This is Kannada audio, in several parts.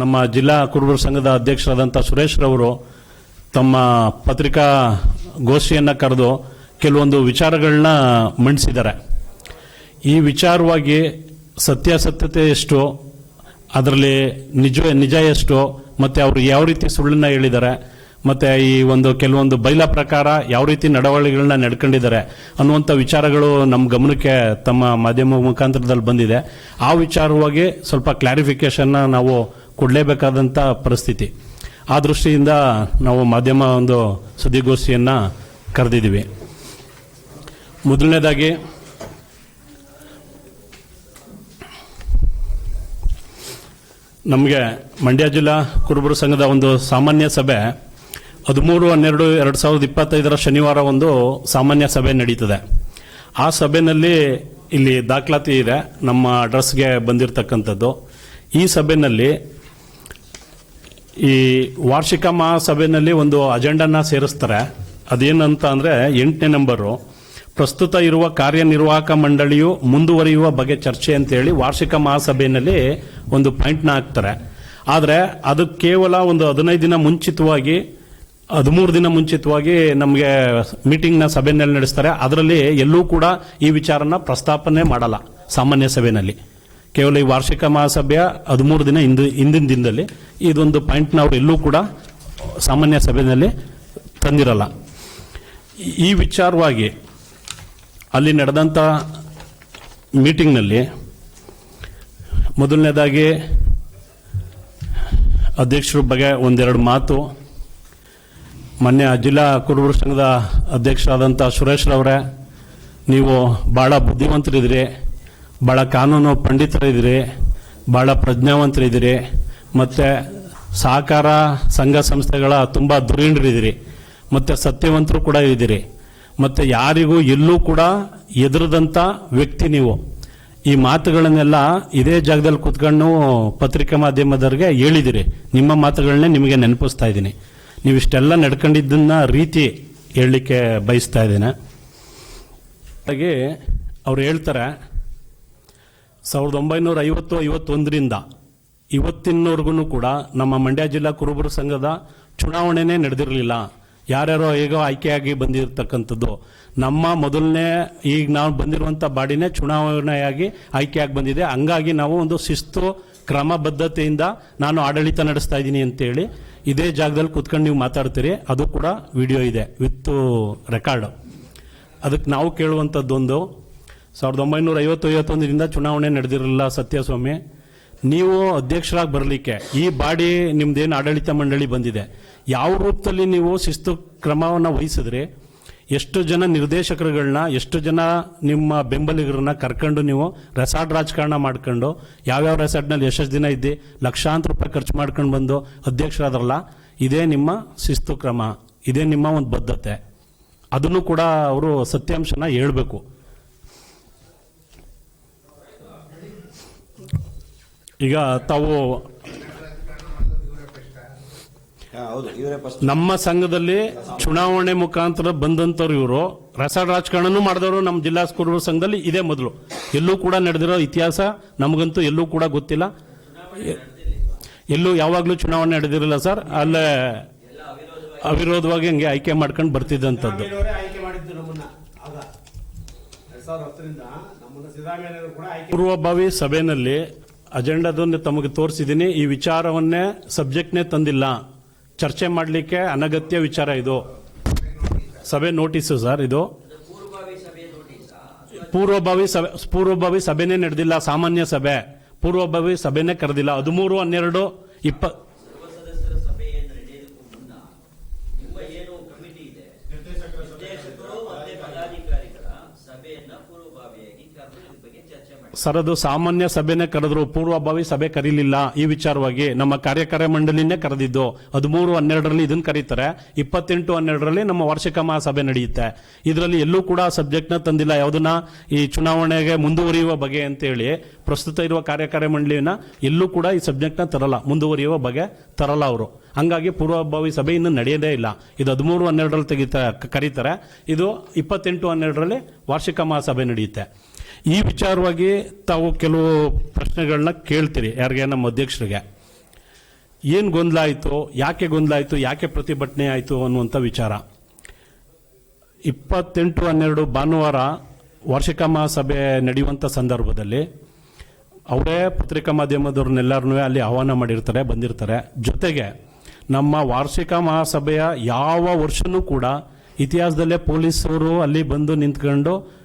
ನಮ್ಮ ಜಿಲ್ಲಾ ಕುರುಬರ ಸಂಘದ ಅಧ್ಯಕ್ಷರಾದಂಥ ಸುರೇಶ್ ರವರು ತಮ್ಮ ಪತ್ರಿಕಾ ಗೋಷ್ಠಿಯನ್ನು ಕರೆದು ಕೆಲವೊಂದು ವಿಚಾರಗಳನ್ನ ಮಂಡಿಸಿದ್ದಾರೆ. ಈ ವಿಚಾರವಾಗಿ ಸತ್ಯಾಸತ್ಯತೆ ಎಷ್ಟು, ಅದರಲ್ಲಿ ನಿಜ ನಿಜ ಎಷ್ಟು, ಮತ್ತು ಅವರು ಯಾವ ರೀತಿ ಸುಳ್ಳನ್ನು ಹೇಳಿದ್ದಾರೆ, ಮತ್ತು ಈ ಒಂದು ಕೆಲವೊಂದು ಬೈಲ ಪ್ರಕಾರ ಯಾವ ರೀತಿ ನಡವಳಿಗಳನ್ನ ನಡ್ಕೊಂಡಿದ್ದಾರೆ ಅನ್ನುವಂಥ ವಿಚಾರಗಳು ನಮ್ಮ ಗಮನಕ್ಕೆ ತಮ್ಮ ಮಾಧ್ಯಮ ಮುಖಾಂತರದಲ್ಲಿ ಬಂದಿದೆ. ಆ ವಿಚಾರವಾಗಿ ಸ್ವಲ್ಪ ಕ್ಲಾರಿಫಿಕೇಷನ್ನ ನಾವು ಕೊಡಲೇಬೇಕಾದಂಥ ಪರಿಸ್ಥಿತಿ. ಆ ದೃಷ್ಟಿಯಿಂದ ನಾವು ಮಾಧ್ಯಮ ಒಂದು ಸುದ್ದಿಗೋಷ್ಠಿಯನ್ನು ಕರೆದಿದ್ದೀವಿ. ಮೊದಲನೇದಾಗಿ, ನಮಗೆ ಮಂಡ್ಯ ಜಿಲ್ಲಾ ಕುರುಬರ ಸಂಘದ ಒಂದು ಸಾಮಾನ್ಯ ಸಭೆ ಹದಿಮೂರು, ಹನ್ನೆರಡು, ಎರಡು ಸಾವಿರದ ಇಪ್ಪತ್ತೈದರ ಶನಿವಾರ ಒಂದು ಸಾಮಾನ್ಯ ಸಭೆ ನಡೀತದೆ. ಆ ಸಭೆಯಲ್ಲಿ ಇಲ್ಲಿ ದಾಖಲಾತಿ ಇದೆ. ನಮ್ಮ ಅಡ್ರೆಸ್ಗೆ ಬಂದಿರತಕ್ಕಂಥದ್ದು. ಈ ಸಭೆಯಲ್ಲಿ ಈ ವಾರ್ಷಿಕ ಮಹಾಸಭೆಯಲ್ಲಿ ಒಂದು ಅಜೆಂಡನ್ನ ಸೇರಿಸ್ತಾರೆ. ಅದೇನಂತ ಅಂದರೆ ಎಂಟನೇ ನಂಬರು. ಪ್ರಸ್ತುತ ಇರುವ ಕಾರ್ಯನಿರ್ವಾಹಕ ಮಂಡಳಿಯು ಮುಂದುವರಿಯುವ ಬಗ್ಗೆ ಚರ್ಚೆ ಅಂತೇಳಿ ವಾರ್ಷಿಕ ಮಹಾಸಭೆಯಲ್ಲಿ ಒಂದು ಪಾಯಿಂಟ್ನ ಹಾಕ್ತಾರೆ. ಆದರೆ ಅದು ಕೇವಲ ಒಂದು ಹದಿನೈದು ದಿನ ಮುಂಚಿತವಾಗಿ, ಹದಿಮೂರು ದಿನ ಮುಂಚಿತವಾಗಿ ನಮಗೆ ಮೀಟಿಂಗ್ನ ಸಭೆಯಲ್ಲಿ ನಡೆಸ್ತಾರೆ. ಅದರಲ್ಲಿ ಎಲ್ಲೂ ಕೂಡ ಈ ವಿಚಾರನ ಪ್ರಸ್ತಾಪನೆ ಮಾಡಲ್ಲ ಸಾಮಾನ್ಯ ಸಭೆಯಲ್ಲಿ. ಕೇವಲ ಈ ವಾರ್ಷಿಕ ಮಹಾಸಭೆಯ ಹದಿಮೂರು ದಿನ ಹಿಂದ, ಹಿಂದಿನ ದಿನದಲ್ಲಿ ಇದೊಂದು ಪಾಯಿಂಟ್ನ ಅವರು ಎಲ್ಲೂ ಕೂಡ ಸಾಮಾನ್ಯ ಸಭೆಯಲ್ಲಿ ತಂದಿರಲ್ಲ. ಈ- ವಿಚಾರವಾಗಿ ಅಲ್ಲಿ ನಡೆದಂಥ ಮೀಟಿಂಗ್ನಲ್ಲಿ ಮೊದಲನೇದಾಗಿ ಅಧ್ಯಕ್ಷರ ಬಗ್ಗೆ ಒಂದೆರಡು ಮಾತು. ಮೊನ್ನೆ ಜಿಲ್ಲಾ ಕುರುಬರ ಸಂಘದ ಅಧ್ಯಕ್ಷರಾದಂಥ ಸುರೇಶ್ರವರೇ, ನೀವು ಭಾಳ ಬುದ್ಧಿವಂತರಿದ್ದೀರಿ. ಭಾಳ ಕಾನೂನು ಪಂಡಿತರಿದ್ದೀರಿ ಭಾಳ ಪ್ರಜ್ಞಾವಂತರಿದ್ದೀರಿ, ಮತ್ತು ಸಹಕಾರ ಸಂಘ ಸಂಸ್ಥೆಗಳ ತುಂಬ ಧುರೀಣರಿದ್ದೀರಿ ಮತ್ತು ಸತ್ಯವಂತರು ಕೂಡ ಇದ್ದೀರಿ, ಮತ್ತು ಯಾರಿಗೂ ಎಲ್ಲೂ ಕೂಡ ಎದುರದಂಥ ವ್ಯಕ್ತಿ ನೀವು. ಈ ಮಾತುಗಳನ್ನೆಲ್ಲ ಇದೇ ಜಾಗದಲ್ಲಿ ಕುತ್ಕೊಂಡು ಪತ್ರಿಕಾ ಮಾಧ್ಯಮದವ್ರಿಗೆ ಹೇಳಿದಿರಿ. ನಿಮ್ಮ ಮಾತುಗಳನ್ನೇ ನಿಮಗೆ ನೆನಪಿಸ್ತಾ ಇದ್ದೀನಿ. ನೀವು ಇಷ್ಟೆಲ್ಲ ನಡ್ಕೊಂಡಿದ್ದನ್ನ ರೀತಿ ಹೇಳಲಿಕ್ಕೆ ಬಯಸ್ತಾ ಇದ್ದೀನಿ. ಹಾಗೆ ಅವ್ರು ಹೇಳ್ತಾರೆ ಸಾವಿರದ ಒಂಬೈನೂರ ಐವತ್ತು ಐವತ್ತೊಂದರಿಂದ ಇವತ್ತಿನವರೆಗೂ ಕೂಡ ನಮ್ಮ ಮಂಡ್ಯ ಜಿಲ್ಲಾ ಕುರುಬರು ಸಂಘದ ಚುನಾವಣೆನೇ ನಡೆದಿರಲಿಲ್ಲ. ಯಾರ್ಯಾರೋ ಹೇಗೋ ಆಯ್ಕೆಯಾಗಿ ಬಂದಿರತಕ್ಕಂಥದ್ದು. ನಮ್ಮ ಮೊದಲನೇ ಈಗ ನಾವು ಬಂದಿರುವಂಥ ಬಾಡಿನೇ ಚುನಾವಣೆಯಾಗಿ ಆಯ್ಕೆಯಾಗಿ ಬಂದಿದೆ. ಹಂಗಾಗಿ ನಾವು ಒಂದು ಶಿಸ್ತು, ಕ್ರಮಬದ್ಧತೆಯಿಂದ ನಾನು ಆಡಳಿತ ನಡೆಸ್ತಾ ಇದ್ದೀನಿ ಅಂತೇಳಿ ಇದೇ ಜಾಗದಲ್ಲಿ ಕುತ್ಕೊಂಡು ನೀವು ಮಾತಾಡ್ತೀರಿ. ಅದು ಕೂಡ ವಿಡಿಯೋ ಇದೆ ವಿತ್ ರೆಕಾರ್ಡ್. ಅದಕ್ಕೆ ನಾವು ಕೇಳುವಂಥದ್ದೊಂದು ಸಾವಿರದ ಒಂಬೈನೂರ ಐವತ್ತು ಐವತ್ತೊಂದರಿಂದ ಚುನಾವಣೆ ನಡೆದಿರಲಿಲ್ಲ ಸತ್ಯಸ್ವಾಮಿ. ನೀವು ಅಧ್ಯಕ್ಷರಾಗಿ ಬರಲಿಕ್ಕೆ ಈ ಬಾಡಿ ನಿಮ್ದೇನು ಆಡಳಿತ ಮಂಡಳಿ ಬಂದಿದೆ. ಯಾವ ರೂಪದಲ್ಲಿ ನೀವು ಶಿಸ್ತು ಕ್ರಮವನ್ನು ವಹಿಸಿದ್ರಿ? ಎಷ್ಟು ಜನ ನಿರ್ದೇಶಕರುಗಳನ್ನ, ಎಷ್ಟು ಜನ ನಿಮ್ಮ ಬೆಂಬಲಿಗರನ್ನ ಕರ್ಕೊಂಡು ನೀವು ರೆಸಾರ್ಟ್ ರಾಜಕಾರಣ ಮಾಡ್ಕೊಂಡು, ಯಾವ್ಯಾವ ರೆಸಾರ್ಟ್ನಲ್ಲಿ ಎಷ್ಟೆಷ್ಟು ದಿನ ಇದ್ದಿ, ಲಕ್ಷಾಂತರ ರೂಪಾಯಿ ಖರ್ಚು ಮಾಡ್ಕೊಂಡು ಬಂದು ಅಧ್ಯಕ್ಷರಾದ್ರಲ್ಲ, ಇದೇ ನಿಮ್ಮ ಶಿಸ್ತು ಕ್ರಮ, ಇದೇ ನಿಮ್ಮ ಒಂದು ಬದ್ಧತೆ. ಅದನ್ನು ಕೂಡ ಅವರು ಸತ್ಯಾಂಶನ ಹೇಳಬೇಕು. ಈಗ ತಾವು ಹೌದು ಇವರೇ ಫಸ್ಟ್ ನಮ್ಮ ಸಂಘದಲ್ಲಿ ಚುನಾವಣೆ ಮುಖಾಂತರ ಬಂದಂತವ್ರು ಇವರು. ರಸ ರಾಜಕಾರಣನೂ ಮಾಡಿದವರು ನಮ್ಮ ಜಿಲ್ಲಾ ಸ್ಕೂಲ್ ಸಂಘದಲ್ಲಿ ಇದೇ ಮೊದಲು. ಎಲ್ಲೂ ಕೂಡ ನಡೆದಿರೋ ಇತಿಹಾಸ ನಮಗಂತೂ ಎಲ್ಲೂ ಕೂಡ ಗೊತ್ತಿಲ್ಲ. ಎಲ್ಲೂ ಯಾವಾಗಲೂ ಚುನಾವಣೆ ನಡೆದಿರಲಿಲ್ಲ ಸರ್. ಅಲ್ಲೇ ಅವಿರೋಧವಾಗಿ ಹಂಗೆ ಆಯ್ಕೆ ಮಾಡ್ಕೊಂಡು ಬರ್ತಿದ್ದಂಥದ್ದು. ಪೂರ್ವಭಾವಿ ಸಭೆಯಲ್ಲಿ ಅಜೆಂಡಾದನ್ನು ತಮಗೆ ತೋರಿಸಿದ್ದೀನಿ. ಈ ವಿಚಾರವನ್ನೇ ಸಬ್ಜೆಕ್ಟ್ನೇ ತಂದಿಲ್ಲ. ಚರ್ಚೆ ಮಾಡಲಿಕ್ಕೆ ಅನಗತ್ಯ ವಿಚಾರ ಇದು. ಸಭೆ ನೋಟಿಸು ಸರ್ ಇದು. ಪೂರ್ವಭಾವಿ ಸಭೆ, ಪೂರ್ವಭಾವಿ ಸಭೆನೇ ನಡೆದಿಲ್ಲ. ಸಾಮಾನ್ಯ ಸಭೆ. ಪೂರ್ವಭಾವಿ ಸಭೆನೇ ಕರೆದಿಲ್ಲ. ಹದಿಮೂರು, ಹನ್ನೆರಡು, ಇಪ್ಪ ಸರ್ವಸದಸ್ಯರ ಸಭೆ ಏನು ನಡೆಯೋದಕ್ಕೂ ಮುನ್ನ ನಿಮ್ಮ ಏನು ಕಮಿಟಿ ಇದೆ ನಿರ್ದೇಶಕರು ಮತ್ತೆ ಪದಾಧಿಕಾರಿಗಳ ಸಭೆಯನ್ನ ಪೂರ್ವಭಾವಿಯಾಗಿ ಕರೆದು ಇದ್ರ ಬಗ್ಗೆ ಚರ್ಚೆ ಮಾಡಿ ಸರ್ ಅದು ಸಾಮಾನ್ಯ ಸಭೆನೇ ಕರೆದ್ರು, ಪೂರ್ವಭಾವಿ ಸಭೆ ಕರೀಲಿಲ್ಲ. ಈ ವಿಚಾರವಾಗಿ ನಮ್ಮ ಕಾರ್ಯಕಾರಿ ಮಂಡಳಿನೇ ಕರೆದಿದ್ದು, ಹದಿಮೂರು ಹನ್ನೆರಡರಲ್ಲಿ ಇದನ್ನು ಕರೀತಾರೆ, ಇಪ್ಪತ್ತೆಂಟು ಹನ್ನೆರಡರಲ್ಲಿ ನಮ್ಮ ವಾರ್ಷಿಕ ಮಹಾಸಭೆ ನಡೆಯುತ್ತೆ. ಇದರಲ್ಲಿ ಎಲ್ಲೂ ಕೂಡ ಸಬ್ಜೆಕ್ಟ್ನ ತಂದಿಲ್ಲ. ಯಾವುದನ್ನ ಈ ಚುನಾವಣೆಗೆ ಮುಂದುವರಿಯುವ ಬಗೆ ಅಂತೇಳಿ ಪ್ರಸ್ತುತ ಇರುವ ಕಾರ್ಯಕಾರಿ ಮಂಡಳಿನ ಎಲ್ಲೂ ಕೂಡ ಈ ಸಬ್ಜೆಕ್ಟ್ನ ತರಲ್ಲ. ಮುಂದುವರಿಯುವ ಬಗೆ ತರಲ್ಲ ಅವರು. ಹಂಗಾಗಿ ಪೂರ್ವಭಾವಿ ಸಭೆ ಇನ್ನು ನಡೆಯದೇ ಇಲ್ಲ. ಇದು ಹದಿಮೂರು ಹನ್ನೆರಡರಲ್ಲಿ ತೆಗಿತ ಕರೀತಾರೆ. ಇದು ಇಪ್ಪತ್ತೆಂಟು ಹನ್ನೆರಡರಲ್ಲಿ ವಾರ್ಷಿಕ ಮಹಾಸಭೆ ನಡೆಯುತ್ತೆ. ಈ ವಿಚಾರವಾಗಿ ತಾವು ಕೆಲವು ಪ್ರಶ್ನೆಗಳನ್ನ ಕೇಳ್ತೀರಿ ಯಾರಿಗೆ ನಮ್ಮ ಅಧ್ಯಕ್ಷರಿಗೆ. ಏನು ಗೊಂದಲ ಆಯಿತು ಯಾಕೆ ಗೊಂದಲ ಆಯಿತು ಯಾಕೆ ಪ್ರತಿಭಟನೆ ಆಯಿತು ಅನ್ನುವಂಥ ವಿಚಾರ. ಇಪ್ಪತ್ತೆಂಟು ಹನ್ನೆರಡು ಭಾನುವಾರ ವಾರ್ಷಿಕ ಮಹಾಸಭೆ ನಡೆಯುವಂಥ ಸಂದರ್ಭದಲ್ಲಿ ಅವರೇ ಪತ್ರಿಕಾ ಮಾಧ್ಯಮದವ್ರನ್ನೆಲ್ಲರನ್ನೂ ಅಲ್ಲಿ ಆಹ್ವಾನ ಮಾಡಿರ್ತಾರೆ, ಬಂದಿರ್ತಾರೆ. ಜೊತೆಗೆ ನಮ್ಮ ವಾರ್ಷಿಕ ಮಹಾಸಭೆಯ ಯಾವ ವರ್ಷನೂ ಕೂಡ ಇತಿಹಾಸದಲ್ಲೇ ಪೊಲೀಸರು ಅಲ್ಲಿ ಬಂದು ನಿಂತ್ಕೊಂಡು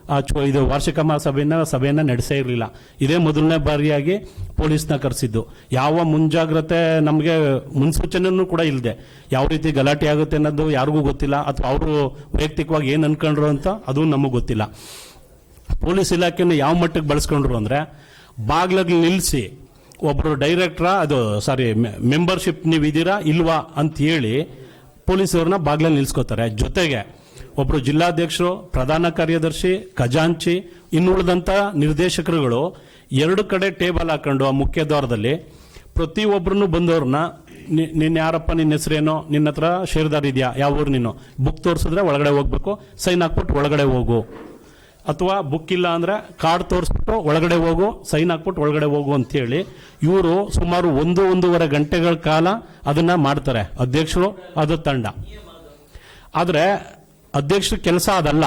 ಇದು ವಾರ್ಷಿಕ ಮಹಾಸಭೆಯನ್ನು ಸಭೆಯನ್ನು ನಡೆಸೇ ಇರಲಿಲ್ಲ. ಇದೇ ಮೊದಲನೇ ಬಾರಿಯಾಗಿ ಪೊಲೀಸ್ನ ಕರೆಸಿದ್ದು. ಯಾವ ಮುಂಜಾಗ್ರತೆ ನಮಗೆ ಮುನ್ಸೂಚನೆಯೂ ಕೂಡ ಇಲ್ಲದೆ ಯಾವ ರೀತಿ ಗಲಾಟೆ ಆಗುತ್ತೆ ಅನ್ನೋದು ಯಾರಿಗೂ ಗೊತ್ತಿಲ್ಲ, ಅಥವಾ ಅವರು ವೈಯಕ್ತಿಕವಾಗಿ ಏನು ಅನ್ಕೊಂಡ್ರು ಅಂತ ಅದು ನಮಗೆ ಗೊತ್ತಿಲ್ಲ. ಪೊಲೀಸ್ ಇಲಾಖೆಯನ್ನು ಯಾವ ಮಟ್ಟಕ್ಕೆ ಬಳಸ್ಕೊಂಡ್ರು ಅಂದರೆ ಬಾಗ್ಲಲ್ಲಿ ನಿಲ್ಲಿಸಿ ಒಬ್ಬರು ಡೈರೆಕ್ಟ್ರ, ಅದು ಸಾರಿ ಮೆಂಬರ್ಶಿಪ್ ನೀವು ಇದ್ದೀರಾ ಇಲ್ವಾ ಅಂತ ಹೇಳಿ ಪೊಲೀಸವ್ರನ್ನ ಬಾಗ್ಲಲ್ಲಿ ನಿಲ್ಸ್ಕೋತಾರೆ. ಜೊತೆಗೆ ಒಬ್ಬರು ಜಿಲ್ಲಾಧ್ಯಕ್ಷರು, ಪ್ರಧಾನ ಕಾರ್ಯದರ್ಶಿ, ಖಜಾಂಚಿ ಇನ್ನುಳಿದಂಥ ನಿರ್ದೇಶಕರುಗಳು ಎರಡು ಕಡೆ ಟೇಬಲ್ ಹಾಕೊಂಡು ಆ ಮುಖ್ಯ ದ್ವಾರದಲ್ಲಿ ಪ್ರತಿಯೊಬ್ಬರನ್ನು ಬಂದವ್ರನ್ನ ನಿನ್ನ ಯಾರಪ್ಪ ನಿನ್ನ ಹೆಸರೇನೋ? ನಿನ್ನ ಹತ್ರ ಶೇರ್ದಾರ್ ಇದೆಯಾ? ಯಾವ ಊರು ನೀನು? ಬುಕ್ ತೋರಿಸಿದ್ರೆ ಒಳಗಡೆ ಹೋಗ್ಬೇಕು, ಸೈನ್ ಹಾಕ್ಬಿಟ್ಟು ಒಳಗಡೆ ಹೋಗು. ಅಥವಾ ಬುಕ್ ಇಲ್ಲ ಅಂದ್ರೆ ಕಾರ್ಡ್ ತೋರಿಸ್ಬಿಟ್ಟು ಒಳಗಡೆ ಹೋಗು, ಸೈನ್ ಹಾಕ್ಬಿಟ್ಟು ಒಳಗಡೆ ಹೋಗು ಅಂತೇಳಿ ಇವರು ಸುಮಾರು ಒಂದು, ಒಂದೂವರೆ ಗಂಟೆಗಳ ಕಾಲ ಅದನ್ನ ಮಾಡ್ತಾರೆ, ಅಧ್ಯಕ್ಷರು ಅದು ತಂಡ. ಆದರೆ ಅಧ್ಯಕ್ಷರ ಕೆಲಸ ಅದಲ್ಲ.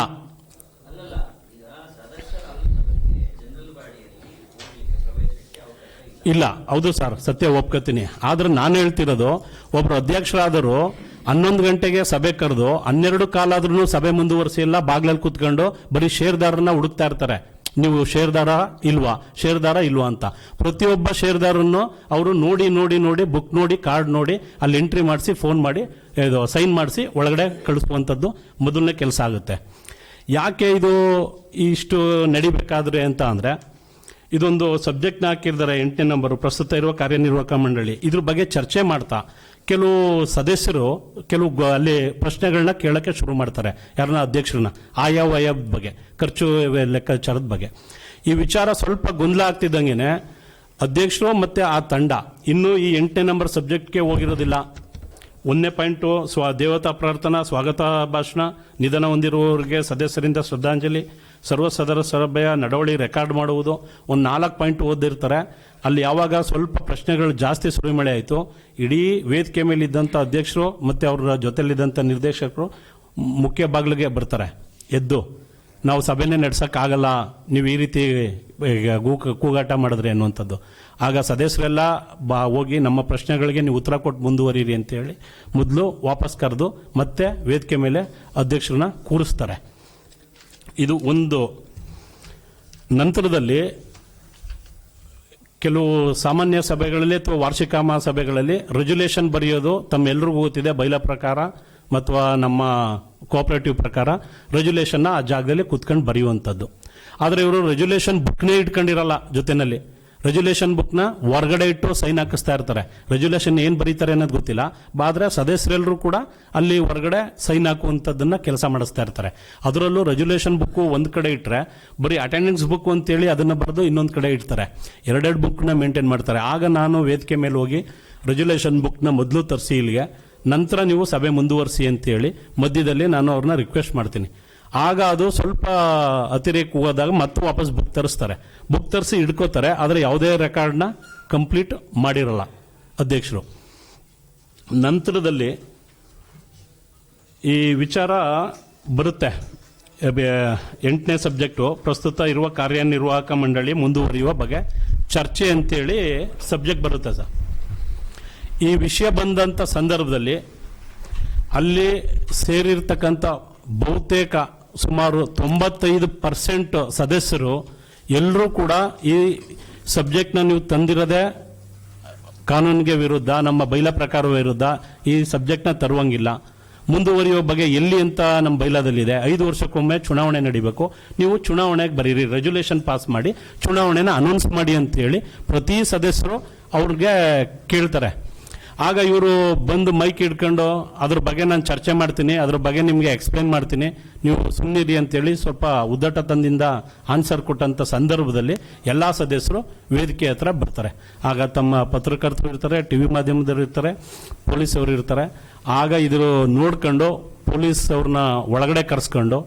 ಇಲ್ಲ. ಹೌದು ಸರ್ ಸತ್ಯ ಒಪ್ಕೋತೀನಿ. ಆದ್ರೆ ನಾನು ಹೇಳ್ತಿರೋದು ಒಬ್ರು ಅಧ್ಯಕ್ಷರಾದರೂ ಹನ್ನೊಂದು ಗಂಟೆಗೆ ಸಭೆ ಕರೆದು ಹನ್ನೆರಡು ಕಾಲಾದ್ರೂ ಸಭೆ ಮುಂದುವರಿಸಿ ಎಲ್ಲ ಬಾಗ್ಲಲ್ಲಿ ಕೂತ್ಕೊಂಡು ಬರೀ ಶೇರ್ದಾರನ್ನ ಹುಡುಕ್ತಾ ಇರ್ತಾರೆ. ನೀವು ಶೇರ್ದಾರ ಇಲ್ವಾ? ಶೇರ್ದಾರ ಇಲ್ವಾ ಅಂತ. ಪ್ರತಿಯೊಬ್ಬ ಶೇರ್ದಾರನ್ನು ಅವರು ನೋಡಿ ನೋಡಿ ನೋಡಿ ಬುಕ್ ನೋಡಿ ಕಾರ್ಡ್ ನೋಡಿ, ಅಲ್ಲಿ ಎಂಟ್ರಿ ಮಾಡಿಸಿ ಫೋನ್ ಮಾಡಿ, ಇದು ಸೈನ್ ಮಾಡಿಸಿ, ಒಳಗಡೆ ಕಳಿಸುವಂಥದ್ದು ಮೊದಲನೇ ಕೆಲಸ ಆಗುತ್ತೆ. ಯಾಕೆ ಇದು ಇಷ್ಟು ನಡಿಬೇಕಾದ್ರೆ ಅಂತ ಅಂದರೆ, ಇದೊಂದು ಸಬ್ಜೆಕ್ಟ್ನ ಹಾಕಿರ್ತಾರೆ ಎಂಟನೇ ನಂಬರು ಪ್ರಸ್ತುತ ಇರುವ ಕಾರ್ಯನಿರ್ವಾಹಕ ಮಂಡಳಿ. ಇದ್ರ ಬಗ್ಗೆ ಚರ್ಚೆ ಮಾಡ್ತಾ ಕೆಲವು ಸದಸ್ಯರು ಕೆಲವು ಅಲ್ಲಿ ಪ್ರಶ್ನೆಗಳನ್ನ ಕೇಳೋಕ್ಕೆ ಶುರು ಮಾಡ್ತಾರೆ. ಯಾರನ್ನ ಅಧ್ಯಕ್ಷರನ್ನ? ಆಯಾ ವಯದ ಬಗ್ಗೆ, ಖರ್ಚು ಲೆಕ್ಕಾಚಾರದ ಬಗ್ಗೆ. ಈ ವಿಚಾರ ಸ್ವಲ್ಪ ಗೊಂದಲ ಆಗ್ತಿದ್ದಂಗೆ ಅಧ್ಯಕ್ಷರು ಮತ್ತು ಆ ತಂಡ ಇನ್ನೂ ಈ ಎಂಟನೇ ನಂಬರ್ ಸಬ್ಜೆಕ್ಟ್ಗೆ ಹೋಗಿರೋದಿಲ್ಲ. ಒಂದನೇ ಪಾಯಿಂಟು, ಸ್ವ ದೇವತಾ ಪ್ರಾರ್ಥನಾ, ಸ್ವಾಗತ ಭಾಷಣ, ನಿಧನ ಹೊಂದಿರುವವರಿಗೆ ಸದಸ್ಯರಿಂದ ಶ್ರದ್ಧಾಂಜಲಿ. ಸರ್ವ ಸದರ ಸಭೆಯ ನಡವಳಿ ರೆಕಾರ್ಡ್ ಮಾಡುವುದು ಒಂದು ನಾಲ್ಕು ಪಾಯಿಂಟ್ ಓದಿರ್ತಾರೆ. ಅಲ್ಲಿ ಯಾವಾಗ ಸ್ವಲ್ಪ ಪ್ರಶ್ನೆಗಳು ಜಾಸ್ತಿ ಸುರಿಮಳೆ ಆಯಿತು, ಇಡೀ ವೇದಿಕೆ ಮೇಲಿದ್ದಂಥ ಅಧ್ಯಕ್ಷರು ಮತ್ತು ಅವರ ಜೊತೆಯಲ್ಲಿದ್ದಂಥ ನಿರ್ದೇಶಕರು ಮುಖ್ಯ ಬಾಗಿಲಿಗೆ ಬರ್ತಾರೆ, ಎದ್ದು. ನಾವು ಸಭೆನೇ ನಡೆಸೋಕ್ಕಾಗಲ್ಲ ನೀವು ಈ ರೀತಿ ಕೂಗಾಟ ಮಾಡಿದ್ರೆ ಅನ್ನುವಂಥದ್ದು. ಆಗ ಸದಸ್ಯರೆಲ್ಲ ಬಾ, ಹೋಗಿ ನಮ್ಮ ಪ್ರಶ್ನೆಗಳಿಗೆ ನೀವು ಉತ್ತರ ಕೊಟ್ಟು ಮುಂದುವರಿರಿ ಅಂತ ಹೇಳಿ ಮೊದಲು ವಾಪಸ್ ಕರೆದು ಮತ್ತೆ ವೇದಿಕೆ ಮೇಲೆ ಅಧ್ಯಕ್ಷರನ್ನ ಕೂರಿಸ್ತಾರೆ. ಇದು ಒಂದು ನಂತರದಲ್ಲಿ ಕೆಲವು ಸಾಮಾನ್ಯ ಸಭೆಗಳಲ್ಲಿ ಅಥವಾ ವಾರ್ಷಿಕ ಮಹಾಸಭೆಗಳಲ್ಲಿ ರೆಜುಲೇಷನ್ ಬರೆಯೋದು ತಮ್ಮೆಲ್ಲರಿಗೂ ಗೊತ್ತಿದೆ, ಬೈಲ ಪ್ರಕಾರ ಅಥವಾ ನಮ್ಮ ಕೋಆಪರೇಟಿವ್ ಪ್ರಕಾರ ರೆಜುಲೇಷನ್ನ ಆ ಜಾಗದಲ್ಲಿ ಕುತ್ಕೊಂಡು ಬರೆಯುವಂಥದ್ದು. ಆದರೆ ಇವರು ರೆಜುಲೇಷನ್ ಬುಕ್ನೇ ಇಟ್ಕೊಂಡಿರಲ್ಲ ಜೊತೆನಲ್ಲಿ ರೆಜುಲೇಷನ್ ಬುಕ್ನ ಹೊರಗಡೆ ಇಟ್ಟು ಸೈನ್ ಹಾಕಿಸ್ತಾ ಇರ್ತಾರೆ. ರೆಜುಲೇಷನ್ ಏನು ಬರೀತಾರೆ ಅನ್ನೋದು ಗೊತ್ತಿಲ್ಲ. ಆದರೆ ಸದಸ್ಯರೆಲ್ಲರೂ ಕೂಡ ಅಲ್ಲಿ ಹೊರಗಡೆ ಸೈನ್ ಹಾಕುವಂಥದ್ದನ್ನು ಕೆಲಸ ಮಾಡಿಸ್ತಾ ಇರ್ತಾರೆ. ಅದರಲ್ಲೂ ರೆಜುಲೇಷನ್ ಬುಕ್ಕು ಒಂದು ಕಡೆ ಇಟ್ಟರೆ ಬರೀ ಅಟೆಂಡೆನ್ಸ್ ಬುಕ್ ಅಂತೇಳಿ ಅದನ್ನು ಬರೆದು ಇನ್ನೊಂದು ಕಡೆ ಇಡ್ತಾರೆ. ಎರಡೆರಡು ಬುಕ್ನ ಮೇಂಟೈನ್ ಮಾಡ್ತಾರೆ. ಆಗ ನಾನು ವೇದಿಕೆ ಮೇಲೆ ಹೋಗಿ ರೆಜುಲೇಷನ್ ಬುಕ್ನ ಮೊದಲು ತರಿಸಿ ಇಲ್ಲಿಗೆ, ನಂತರ ನೀವು ಸಭೆ ಮುಂದುವರಿಸಿ ಅಂತೇಳಿ ಮಧ್ಯದಲ್ಲಿ ನಾನು ಅವ್ರನ್ನ ರಿಕ್ವೆಸ್ಟ್ ಮಾಡ್ತೀನಿ. ಆಗ ಅದು ಸ್ವಲ್ಪ ಅತಿರೇಕ ಹೋದಾಗ ಮತ್ತೆ ವಾಪಸ್ ಬುಕ್ ತರಿಸ್ತಾರೆ. ಬುಕ್ ತರಿಸಿ ಹಿಡ್ಕೋತಾರೆ, ಆದರೆ ಯಾವುದೇ ರೆಕಾರ್ಡ್ನ ಕಂಪ್ಲೀಟ್ ಮಾಡಿರಲ್ಲ ಅಧ್ಯಕ್ಷರು. ನಂತರದಲ್ಲಿ ಈ ವಿಚಾರ ಬರುತ್ತೆ. ಎಂಟನೇ ಸಬ್ಜೆಕ್ಟು ಪ್ರಸ್ತುತ ಇರುವ ಕಾರ್ಯನಿರ್ವಾಹಕ ಮಂಡಳಿ ಮುಂದುವರಿಯುವ ಬಗ್ಗೆ ಚರ್ಚೆ ಅಂತೇಳಿ ಸಬ್ಜೆಕ್ಟ್ ಬರುತ್ತೆ ಸರ್. ಈ ವಿಷಯ ಬಂದಂಥ ಸಂದರ್ಭದಲ್ಲಿ ಅಲ್ಲಿ ಸೇರಿರ್ತಕ್ಕಂಥ ಬಹುತೇಕ ಸುಮಾರು ತೊಂಬತ್ತೈದು ಪರ್ಸೆಂಟ್ ಸದಸ್ಯರು ಎಲ್ಲರೂ ಕೂಡ ಈ ಸಬ್ಜೆಕ್ಟ್ನ ನೀವು ತಂದಿರೋದೇ ಕಾನೂನಿಗೆ ವಿರುದ್ಧ, ನಮ್ಮ ಬೈಲ ಪ್ರಕಾರ ವಿರುದ್ಧ ಈ ಸಬ್ಜೆಕ್ಟ್ನ ತರುವಂಗಿಲ್ಲ. ಮುಂದುವರಿಯುವ ಬಗ್ಗೆ ಎಲ್ಲಿ ಅಂತ ನಮ್ಮ ಬೈಲದಲ್ಲಿದೆ. ಐದು ವರ್ಷಕ್ಕೊಮ್ಮೆ ಚುನಾವಣೆ ನಡಿಬೇಕು. ನೀವು ಚುನಾವಣೆಗೆ ಬರೀರಿ, ರೆಜುಲೇಷನ್ ಪಾಸ್ ಮಾಡಿ, ಚುನಾವಣೆನ ಅನೌನ್ಸ್ ಮಾಡಿ ಅಂತೇಳಿ ಪ್ರತಿ ಸದಸ್ಯರು ಅವ್ರಿಗೆ ಕೇಳ್ತಾರೆ. ಆಗ ಇವರು ಬಂದು ಮೈಕ್ ಹಿಡ್ಕೊಂಡು, ಅದ್ರ ಬಗ್ಗೆ ನಾನು ಚರ್ಚೆ ಮಾಡ್ತೀನಿ, ಅದ್ರ ಬಗ್ಗೆ ನಿಮಗೆ ಎಕ್ಸ್ಪ್ಲೇನ್ ಮಾಡ್ತೀನಿ, ನೀವು ಸುಮ್ಮನಿರಿ ಅಂತೇಳಿ ಸ್ವಲ್ಪ ಉದ್ದಟತನದಿಂದ ಆನ್ಸರ್ ಕೊಟ್ಟಂಥ ಸಂದರ್ಭದಲ್ಲಿ ಎಲ್ಲ ಸದಸ್ಯರು ವೇದಿಕೆ ಹತ್ರ ಬರ್ತಾರೆ. ಆಗ ತಮ್ಮ ಪತ್ರಕರ್ತರು ಇರ್ತಾರೆ ಟಿ ವಿ ಮಾಧ್ಯಮದವರು ಇರ್ತಾರೆ, ಪೊಲೀಸ್ ಅವರು ಇರ್ತಾರೆ. ಆಗ ಇದ್ರ ನೋಡ್ಕೊಂಡು ಪೊಲೀಸ್ ಅವ್ರನ್ನ ಒಳಗಡೆ ಕರೆಸ್ಕೊಂಡು,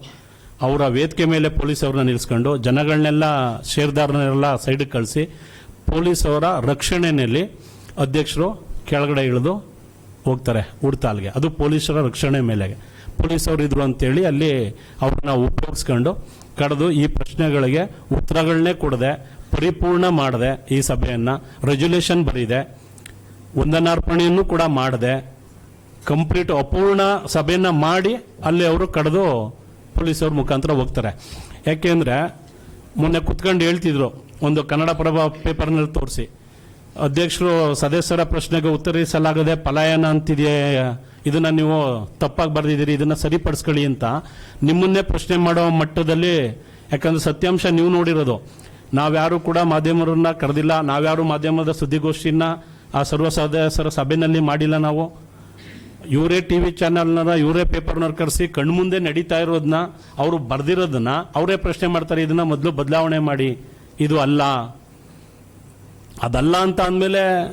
ಅವರ ವೇದಿಕೆ ಮೇಲೆ ಪೊಲೀಸ್ ಅವ್ರನ್ನ ನಿಲ್ಲಿಸ್ಕೊಂಡು ಜನಗಳನ್ನೆಲ್ಲ ಷೇರ್ದಾರನ್ನೆಲ್ಲ ಸೈಡಿಗೆ ಕಳಿಸಿ, ಪೊಲೀಸ್ ಅವರ ರಕ್ಷಣೆಯಲ್ಲಿ ಅಧ್ಯಕ್ಷರು ಕೆಳಗಡೆ ಇಳಿದು ಹೋಗ್ತಾರೆ ಉಡ್ತಾಲ್ಗೆ. ಅದು ಪೊಲೀಸರ ರಕ್ಷಣೆ ಮೇಲೆಗೆ. ಪೊಲೀಸವ್ರು ಇದ್ರು ಅಂತೇಳಿ ಅಲ್ಲಿ ಅವ್ರನ್ನ ಉಪಯೋಗಿಸ್ಕೊಂಡು ಕರೆದು ಈ ಪ್ರಶ್ನೆಗಳಿಗೆ ಉತ್ತರಗಳನ್ನೇ ಕೊಡದೆ, ಪರಿಪೂರ್ಣ ಮಾಡಿದೆ ಈ ಸಭೆಯನ್ನು ರೆಜುಲೇಷನ್ ಬರೀದೆ, ವಂದನಾರ್ಪಣೆಯನ್ನು ಕೂಡ ಮಾಡಿದೆ ಕಂಪ್ಲೀಟ್ ಅಪೂರ್ಣ ಸಭೆಯನ್ನು ಮಾಡಿ ಅಲ್ಲಿ ಅವರು ಕಡಿದು ಪೊಲೀಸವ್ರ ಮುಖಾಂತರ ಹೋಗ್ತಾರೆ. ಯಾಕೆಂದರೆ ಮೊನ್ನೆ ಕುತ್ಕೊಂಡು ಹೇಳ್ತಿದ್ರು, ಒಂದು ಕನ್ನಡ ಪ್ರಭಾವ ಪೇಪರ್ನಲ್ಲಿ ತೋರಿಸಿ ಅಧ್ಯಕ್ಷರು, ಸದಸ್ಯರ ಪ್ರಶ್ನೆಗೆ ಉತ್ತರಿಸಲಾಗದೆ ಪಲಾಯನ ಅಂತಿದೆ ಇದನ್ನ ನೀವು ತಪ್ಪಾಗಿ ಬರೆದಿದ್ದೀರಿ, ಇದನ್ನ ಸರಿಪಡಿಸ್ಕೊಳ್ಳಿ ಅಂತ. ನಿಮ್ಮನ್ನೇ ಪ್ರಶ್ನೆ ಮಾಡೋ ಮಟ್ಟದಲ್ಲಿ, ಯಾಕಂದ್ರೆ ಸತ್ಯಾಂಶ ನೀವು ನೋಡಿರೋದು. ನಾವ್ಯಾರು ಕೂಡ ಮಾಧ್ಯಮರನ್ನ ಕರೆದಿಲ್ಲ, ನಾವ್ಯಾರು ಮಾಧ್ಯಮದ ಸುದ್ದಿಗೋಷ್ಠಿನ ಆ ಸರ್ವ ಸದಸ್ಯರ ಸಭೆಯಲ್ಲಿ ಮಾಡಿಲ್ಲ ನಾವು. ಇವರೇ ಟಿ ವಿ ಚಾನಲ್ನ ಇವರೇ ಪೇಪರ್ನವ್ರು ಕರೆಸಿ ಕಣ್ಮುಂದೆ ನಡೀತಾ ಇರೋದನ್ನ ಅವರು ಬರೆದಿರೋದನ್ನ ಅವರೇ ಪ್ರಶ್ನೆ ಮಾಡ್ತಾರೆ, ಇದನ್ನ ಮೊದಲು ಬದಲಾವಣೆ ಮಾಡಿ. ಇದು ಅಲ್ಲ. ಅದಲ್ಲ ಅಂತ ಅಂದಮೇಲೆ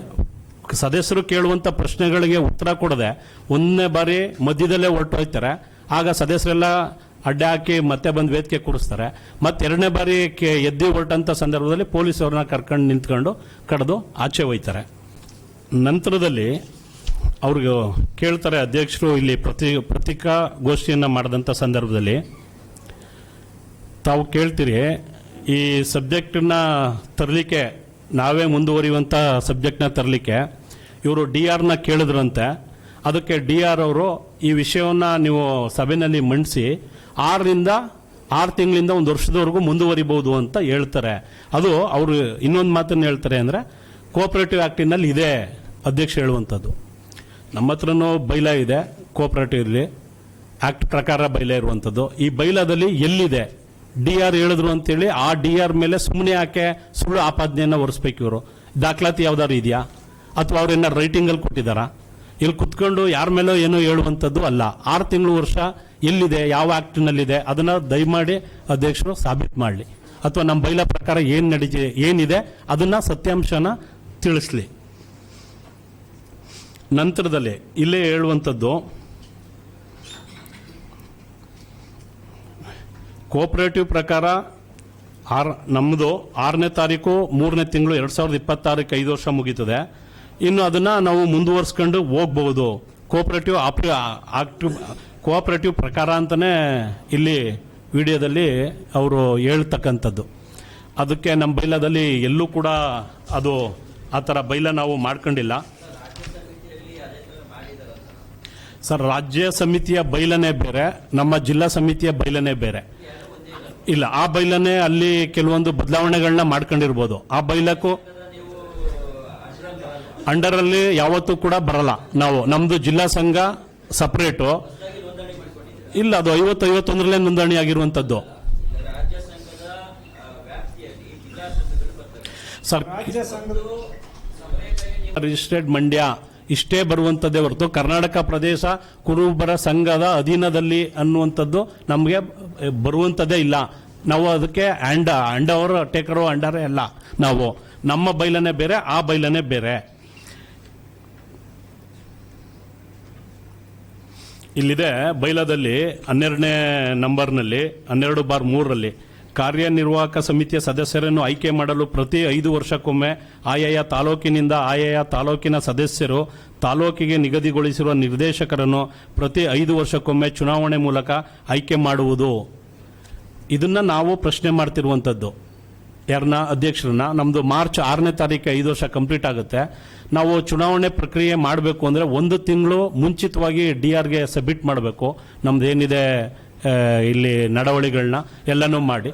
ಸದಸ್ಯರು ಕೇಳುವಂಥ ಪ್ರಶ್ನೆಗಳಿಗೆ ಉತ್ತರ ಕೊಡದೆ ಒಂದನೇ ಬಾರಿ ಮಧ್ಯದಲ್ಲೇ ಹೊರಟೋಯ್ತಾರೆ ಆಗ ಸದಸ್ಯರೆಲ್ಲ ಅಡ್ಡ ಹಾಕಿ ಮತ್ತೆ ಬಂದು ವೇದಿಕೆ ಕೂರಿಸ್ತಾರೆ. ಮತ್ತೆ ಎರಡನೇ ಬಾರಿ ಕೆ- ಎದ್ದು ಹೊರಟಂತ ಸಂದರ್ಭದಲ್ಲಿ ಪೊಲೀಸವ್ರನ್ನ ಕರ್ಕೊಂಡು ನಿಂತ್ಕೊಂಡು ಕಡಿದು ಆಚೆ ಹೋಯ್ತಾರೆ. ನಂತರದಲ್ಲಿ ಅವ್ರಿಗೆ ಕೇಳ್ತಾರೆ ಅಧ್ಯಕ್ಷರು ಇಲ್ಲಿ ಪ್ರತಿ ಪತ್ರಿಕಾಗೋಷ್ಠಿಯನ್ನು ಮಾಡಿದಂಥ ಸಂದರ್ಭದಲ್ಲಿ. ತಾವು ಕೇಳ್ತೀರಿ ಈ ಸಬ್ಜೆಕ್ಟನ್ನ ತರಲಿಕ್ಕೆ ನಾವೇ ಮುಂದುವರಿಯುವಂಥ ಸಬ್ಜೆಕ್ಟ್ನ ತರಲಿಕ್ಕೆ ಇವರು ಡಿ ಆರ್ನ ಕೇಳಿದ್ರಂತೆ. ಅದಕ್ಕೆ ಡಿ ಆರ್ ಅವರು ಈ ವಿಷಯವನ್ನು ನೀವು ಸಭೆಯಲ್ಲಿ ಮಂಡಿಸಿ ಆರರಿಂದ ಆರು ತಿಂಗಳಿಂದ ಒಂದು ವರ್ಷದವರೆಗೂ ಮುಂದುವರಿಬಹುದು ಅಂತ ಹೇಳ್ತಾರೆ. ಅದು ಅವರು ಇನ್ನೊಂದು ಮಾತನ್ನು ಹೇಳ್ತಾರೆ ಅಂದರೆ ಕೋಆಪರೇಟಿವ್ ಆ್ಯಕ್ಟಿನಲ್ಲಿ ಇದೆ ಅಧ್ಯಕ್ಷ ಹೇಳುವಂಥದ್ದು ನಮ್ಮ ಹತ್ರನೂ ಬೈಲ ಇದೆ ಕೋಆಪರೇಟಿವ್ಲಿ ಆ್ಯಕ್ಟ್ ಪ್ರಕಾರ ಬೈಲ ಇರುವಂಥದ್ದು ಈ ಬೈಲದಲ್ಲಿ ಎಲ್ಲಿದೆ? ಡಿ ಆರ್ ಹೇಳಿದ್ರು ಅಂತೇಳಿ ಆ ಡಿ ಆರ್ ಮೇಲೆ ಸುಮ್ಮನೆ ಯಾಕೆ ಸುಳ್ಳು ಆಪಾದನೆಯನ್ನು ಹೊರಿಸ್ಬೇಕು ಇವರು? ದಾಖಲಾತಿ ಯಾವ್ದಾದ್ರು ಇದೆಯಾ? ಅಥವಾ ಅವ್ರೇನ ರೈಟಿಂಗಲ್ಲಿ ಕೊಟ್ಟಿದ್ದಾರಾ? ಇಲ್ಲಿ ಕುತ್ಕೊಂಡು ಯಾರ ಮೇಲೋ ಏನೋ ಹೇಳುವಂಥದ್ದು ಅಲ್ಲ. ಆರು ತಿಂಗಳು ವರ್ಷ ಎಲ್ಲಿದೆ, ಯಾವ ಆ್ಯಕ್ಟ್ನಲ್ಲಿದೆ ಅದನ್ನ ದಯಮಾಡಿ ಅಧ್ಯಕ್ಷರು ಸಾಬೀತು ಮಾಡಲಿ. ಅಥವಾ ನಮ್ಮ ಬೈಲ ಪ್ರಕಾರ ಏನು ನಡೀತಿ, ಏನಿದೆ ಅದನ್ನ ಸತ್ಯಾಂಶನ ತಿಳಿಸ್ಲಿ. ನಂತರದಲ್ಲಿ ಇಲ್ಲೇ ಹೇಳುವಂಥದ್ದು ಕೋಆಪರೇಟಿವ್ ಪ್ರಕಾರ ಆರ್ ನಮ್ಮದು ಆರನೇ ತಾರೀಕು, ಮೂರನೇ ತಿಂಗಳು ಎರಡು ಸಾವಿರದ ಇಪ್ಪತ್ತಾರಕ್ಕೆ ಐದು ವರ್ಷ ಮುಗೀತದೆ. ಇನ್ನು ಅದನ್ನು ನಾವು ಮುಂದುವರ್ಸ್ಕೊಂಡು ಹೋಗ್ಬಹುದು. ಕೋಪರೇಟಿವ್ ಆಪ್ರಿ ಆಕ್ಟಿವ್ ಕೋಆಪರೇಟಿವ್ ಪ್ರಕಾರ ಅಂತಲೇ ಇಲ್ಲಿ ವಿಡಿಯೋದಲ್ಲಿ ಅವರು ಹೇಳ್ತಕ್ಕಂಥದ್ದು. ಅದಕ್ಕೆ ನಮ್ಮ ಬೈಲದಲ್ಲಿ ಎಲ್ಲೂ ಕೂಡ ಅದು ಆ ಥರ ಬೈಲ ನಾವು ಮಾಡ್ಕೊಂಡಿಲ್ಲ. ಸರ್, ರಾಜ್ಯ ಸಮಿತಿಯ ಬೈಲನೇ ಬೇರೆ, ನಮ್ಮ ಜಿಲ್ಲಾ ಸಮಿತಿಯ ಬೈಲನೇ ಬೇರೆ. ಇಲ್ಲ ಆ ಬೈಲನೇ ಅಲ್ಲಿ ಕೆಲವೊಂದು ಬದಲಾವಣೆಗಳನ್ನ ಮಾಡ್ಕೊಂಡಿರ್ಬೋದು. ಆ ಬೈಲಕ್ಕೂ ಅಂಡರ್ ಅಲ್ಲಿ ಯಾವತ್ತೂ ಕೂಡ ಬರಲ್ಲ ನಾವು. ನಮ್ಮದು ಜಿಲ್ಲಾ ಸಂಘ ಸಪ್ರೇಟು. ಇಲ್ಲ ಅದು ಐವತ್ತು ಐವತ್ತೊಂದರಲ್ಲೇ ನೋಂದಣಿ ಆಗಿರುವಂಥದ್ದು. ಸರ್ ರಿಜಿಸ್ಟರ್ಡ್ ಮಂಡ್ಯ ಇಷ್ಟೇ ಬರುವಂಥದ್ದೇ ಹೊರತು ಕರ್ನಾಟಕ ಪ್ರದೇಶ ಕುರುಬರ ಸಂಘದ ಅಧೀನದಲ್ಲಿ ಅನ್ನುವಂಥದ್ದು ನಮಗೆ ಬರುವಂಥದ್ದೇ ಇಲ್ಲ. ನಾವು ಅದಕ್ಕೆ ಅಂಡ ಅವರು ಟೇಕರು, ಅಂಡರೇ ಅಲ್ಲ. ನಾವು ನಮ್ಮ ಬೈಲನೇ ಬೇರೆ, ಆ ಬೈಲನೇ ಬೇರೆ. ಇಲ್ಲಿದೆ ಬೈಲದಲ್ಲಿ ಹನ್ನೆರಡನೇ ನಂಬರ್ನಲ್ಲಿ ಹನ್ನೆರಡು ಬಾರ್ ಮೂರರಲ್ಲಿ ಕಾರ್ಯನಿರ್ವಾಹಕ ಸಮಿತಿಯ ಸದಸ್ಯರನ್ನು ಆಯ್ಕೆ ಮಾಡಲು ಪ್ರತಿ ಐದು ವರ್ಷಕ್ಕೊಮ್ಮೆ ಆಯಾಯ ತಾಲೂಕಿನಿಂದ ಆಯಾಯ ತಾಲೂಕಿನ ಸದಸ್ಯರು ತಾಲೂಕಿಗೆ ನಿಗದಿಗೊಳಿಸಿರುವ ನಿರ್ದೇಶಕರನ್ನು ಪ್ರತಿ ಐದು ವರ್ಷಕ್ಕೊಮ್ಮೆ ಚುನಾವಣೆ ಮೂಲಕ ಆಯ್ಕೆ ಮಾಡುವುದು. ಇದನ್ನು ನಾವು ಪ್ರಶ್ನೆ ಮಾಡ್ತಿರುವಂಥದ್ದು ಯಾರನ್ನ ಅಧ್ಯಕ್ಷರನ್ನ? ನಮ್ದು ಮಾರ್ಚ್ ಆರನೇ ತಾರೀಕು ಐದು ವರ್ಷ ಕಂಪ್ಲೀಟ್ ಆಗುತ್ತೆ. ನಾವು ಚುನಾವಣೆ ಪ್ರಕ್ರಿಯೆ ಮಾಡಬೇಕು ಅಂದರೆ ಒಂದು ತಿಂಗಳು ಮುಂಚಿತವಾಗಿ ಡಿ ಆರ್ಗೆ ಸಬ್ಮಿಟ್ ಮಾಡಬೇಕು. ನಮ್ದು ಏನಿದೆ ಇಲ್ಲಿ ನಡವಳಿಗಳನ್ನ ಎಲ್ಲನೂ ಮಾಡಿ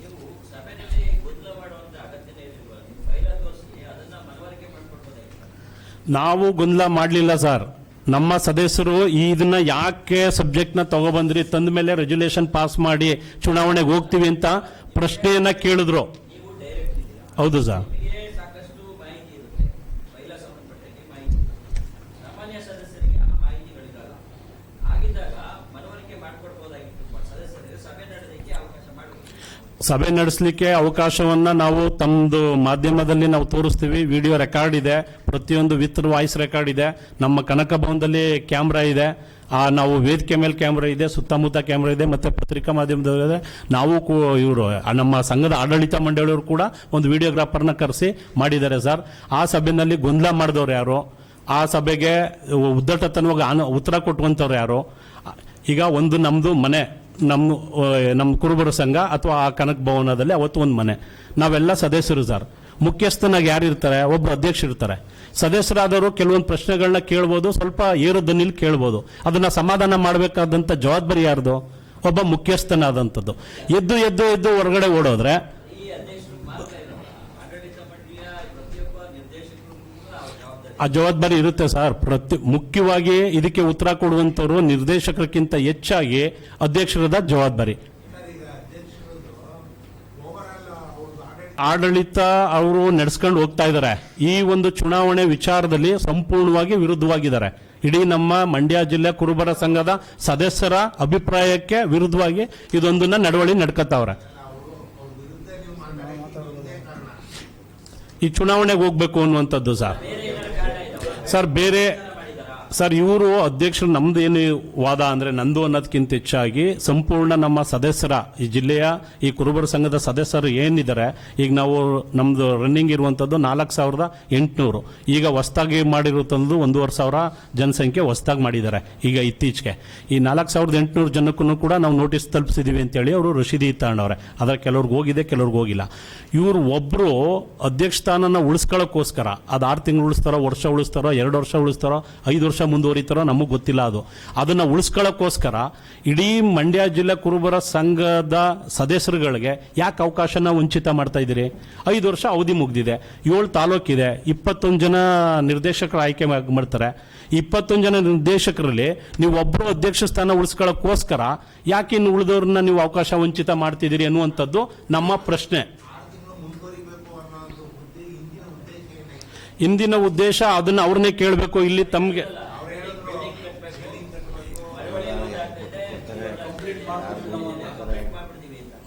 ನೀವು ಸಭೆಯಲ್ಲಿ ಗೊಂದಲ ಮಾಡುವಂತ ಅಗತ್ಯನೇ ಇರಲಿಲ್ಲ ನೀವು ಫೈಲ ತೋರಿಸಿ ಅದನ್ನ ಮನವರಿಕೆ ಮಾಡ್ಕೊಳ್ಬೋದಾಗಿತ್ತು ನಾವು ಗೊಂದಲ ಮಾಡಲಿಲ್ಲ ಸರ್. ನಮ್ಮ ಸದಸ್ಯರು ಈ ಇದನ್ನ ಯಾಕೆ ಸಬ್ಜೆಕ್ಟ್ನ ತಗೊಬಂದ್ರಿ, ತಂದ ಮೇಲೆ ರೆಜುಲೇಷನ್ ಪಾಸ್ ಮಾಡಿ ಚುನಾವಣೆಗೆ ಹೋಗ್ತೀವಿ ಅಂತ ಪ್ರಶ್ನೆಯನ್ನ ಕೇಳಿದ್ರು. ಹೌದು ಸರ್. ಸಭೆ ನಡೆಸಲಿಕ್ಕೆ ಅವಕಾಶವನ್ನು ನಾವು ತಮ್ಮದು ಮಾಧ್ಯಮದಲ್ಲಿ ನಾವು ತೋರಿಸ್ತೀವಿ. ವಿಡಿಯೋ ರೆಕಾರ್ಡ್ ಇದೆ. ಪ್ರತಿಯೊಂದು ವಿತ್ ವಾಯ್ಸ್ ರೆಕಾರ್ಡ್ ಇದೆ. ನಮ್ಮ ಕನಕ ಭವನದಲ್ಲಿ ಕ್ಯಾಮ್ರಾ ಇದೆ. ಆ, ನಾವು ವೇದಿಕೆ ಮೇಲೆ ಕ್ಯಾಮ್ರಾ ಇದೆ, ಸುತ್ತಮುತ್ತ ಕ್ಯಾಮ್ರಾ ಇದೆ, ಮತ್ತು ಪತ್ರಿಕಾ ಮಾಧ್ಯಮದಲ್ಲಿ ನಾವು ಇವರು ನಮ್ಮ ಸಂಘದ ಆಡಳಿತ ಮಂಡಳಿಯವರು ಕೂಡ ಒಂದು ವಿಡಿಯೋಗ್ರಾಫರ್ನ ಕರೆಸಿ ಮಾಡಿದ್ದಾರೆ ಸರ್. ಆ ಸಭೆಯಲ್ಲಿ ಗೊಂದಲ ಮಾಡಿದವ್ರು ಯಾರು? ಆ ಸಭೆಗೆ ಉದ್ದಟತನವಾಗಿ ಆನ- ಉತ್ತರ ಕೊಟ್ಟುವಂಥವ್ರು ಯಾರು? ಈಗ ಒಂದು ನಮ್ಮದು ಮನೆ. ನಮ್ಮ ನಮ್ಮ ಕುರುಬರ ಸಂಘ ಅಥವಾ ಆ ಕನಕ ಭವನದಲ್ಲಿ ಅವತ್ತು ಒಂದು ಮನೆ. ನಾವೆಲ್ಲ ಸದಸ್ಯರು ಸರ್. ಮುಖ್ಯಸ್ಥನಾಗಿ ಯಾರು ಇರ್ತಾರೆ ಒಬ್ಬರು ಅಧ್ಯಕ್ಷ ಇರ್ತಾರೆ. ಸದಸ್ಯರಾದವರು ಕೆಲವೊಂದು ಪ್ರಶ್ನೆಗಳನ್ನ ಕೇಳ್ಬೋದು, ಸ್ವಲ್ಪ ಏರು ದನಿಲ್ ಕೇಳ್ಬೋದು. ಅದನ್ನ ಸಮಾಧಾನ ಮಾಡಬೇಕಾದಂಥ ಜವಾಬ್ದಾರಿ ಯಾರ್ದು? ಒಬ್ಬ ಮುಖ್ಯಸ್ಥನಾದಂಥದ್ದು ಎದ್ದು ಎದ್ದು ಎದ್ದು ಹೊರಗಡೆ ಓಡೋದ್ರೆ ಈ ಅಧ್ಯಕ್ಷರು ಮಾತ್ರ ಇರಲ್ಲ ಆಡಳಿತ ಮಂಡಳಿಯ ಪ್ರತಿಯೊಬ್ಬ ನಿರ್ದೇಶಕರು ಕೂಡ ಅವ್ರ ಜವಾಬ್ದಾರಿ ಆ ಜವಾಬ್ದಾರಿ ಇರುತ್ತೆ ಸರ್. ಪ್ರತಿ ಮುಖ್ಯವಾಗಿ ಇದಕ್ಕೆ ಉತ್ತರ ಕೊಡುವಂತವರು ನಿರ್ದೇಶಕರಿಗಿಂತ ಹೆಚ್ಚಾಗಿ ಅಧ್ಯಕ್ಷರದ ಜವಾಬ್ದಾರಿ. ಆಡಳಿತ ಅವರು ನಡೆಸ್ಕೊಂಡು ಹೋಗ್ತಾ ಇದ್ದಾರೆ. ಈ ಒಂದು ಚುನಾವಣೆ ವಿಚಾರದಲ್ಲಿ ಸಂಪೂರ್ಣವಾಗಿ ವಿರುದ್ಧವಾಗಿದ್ದಾರೆ. ಇಡೀ ನಮ್ಮ ಮಂಡ್ಯ ಜಿಲ್ಲೆ ಕುರುಬರ ಸಂಘದ ಸದಸ್ಯರ ಅಭಿಪ್ರಾಯಕ್ಕೆ ವಿರುದ್ಧವಾಗಿ ಇದೊಂದನ್ನ ನಡವಳಿ ನಡ್ಕತ್ತವ್ರೆ. ಈ ಚುನಾವಣೆಗೆ ಹೋಗ್ಬೇಕು ಅನ್ನುವಂಥದ್ದು ಸರ್. ಸರ್ ಬೇರೆ ಸರ್, ಇವರು ಅಧ್ಯಕ್ಷರು ನಮ್ದು ಏನು ವಾದ ಅಂದ್ರೆ ನಂದು ಅನ್ನೋದಕ್ಕಿಂತ ಹೆಚ್ಚಾಗಿ ಸಂಪೂರ್ಣ ನಮ್ಮ ಸದಸ್ಯರ, ಈ ಜಿಲ್ಲೆಯ, ಈ ಕುರುಬರ ಸಂಘದ ಸದಸ್ಯರು ಏನಿದ್ದಾರೆ, ಈಗ ನಾವು ನಮ್ದು ರನ್ನಿಂಗ್ ಇರುವಂತದ್ದು ನಾಲ್ಕು ಸಾವಿರದ ಎಂಟುನೂರು. ಈಗ ಹೊಸ್ದಾಗಿ ಮಾಡಿರುವಂತದ್ದು ಒಂದೂವರೆ ಸಾವಿರ ಜನಸಂಖ್ಯೆ ಹೊಸ್ದಾಗಿ ಮಾಡಿದ್ದಾರೆ, ಈಗ ಇತ್ತೀಚೆಗೆ. ಈ ನಾಲ್ಕು ಸಾವಿರದ ಎಂಟುನೂರು ಜನಕ್ಕೂ ಕೂಡ ನಾವು ನೋಟಿಸ್ ತಲುಪಿಸಿದೀವಿ ಅಂತೇಳಿ ಅವರು ರಶೀದಿ ತಗೊಂಡವ್ರೆ ಆದ್ರೆ ಕೆಲವ್ರಿಗೆ ಹೋಗಿದೆ, ಕೆಲವ್ರಿಗೆ ಹೋಗಿಲ್ಲ. ಇವರು ಒಬ್ರು ಅಧ್ಯಕ್ಷ ಸ್ಥಾನನ ಉಳಿಸ್ಕೊಳ್ಳೋಕ್ಕೋಸ್ಕರ, ಅದು ಆರು ತಿಂಗಳು ಉಳಿಸ್ತಾರೋ, ವರ್ಷ ಉಳಿಸ್ತಾರೋ, ಎರಡು ವರ್ಷ ಉಳಿಸ್ತಾರೋ, ಐದು ವರ್ಷ ಮುಂದುವರಿತಾರೋ ನಮಗೆ ಗೊತ್ತಿಲ್ಲ ಅದು. ಅದನ್ನ ಉಳಿಸ್ಕೊಳ್ಳೋಕ್ಕೋಸ್ಕರ ಇಡೀ ಮಂಡ್ಯ ಜಿಲ್ಲೆ ಕುರುಬರ ಸಂಘದ ಸದಸ್ಯರುಗಳಿಗೆ ಯಾಕೆ ಅವಕಾಶನ ವಂಚಿತ ಮಾಡ್ತಾ ಇದ್ದೀರಿ? ಐದು ವರ್ಷ ಅವಧಿ ಮುಗ್ದಿದೆ, ಏಳು ತಾಲೂಕಿದೆ, ಇಪ್ಪತ್ತೊಂದು ಜನ ನಿರ್ದೇಶಕರು ಆಯ್ಕೆ ಮಾಡ್- ಮಾಡ್ತಾರೆ. ಇಪ್ಪತ್ತೊಂದು ಜನ ನಿರ್ದೇಶಕರಲ್ಲಿ ನೀವು ಒಬ್ಬರು ಅಧ್ಯಕ್ಷ ಸ್ಥಾನ ಉಳಿಸ್ಕೊಳ್ಳೋಕ್ಕೋಸ್ಕರ ಯಾಕೆ ಇನ್ನು ಉಳಿದವ್ರನ್ನ ನೀವು ಅವಕಾಶ ವಂಚಿತ ಮಾಡ್ತಿದ್ದೀರಿ ಅನ್ನುವಂಥದ್ದು ನಮ್ಮ ಪ್ರಶ್ನೆ. ಇಂದಿನ ಉದ್ದೇಶ ಅದನ್ನ ಅವ್ರನ್ನೇ ಕೇಳಬೇಕು, ಇಲ್ಲಿ ತಮಗೆ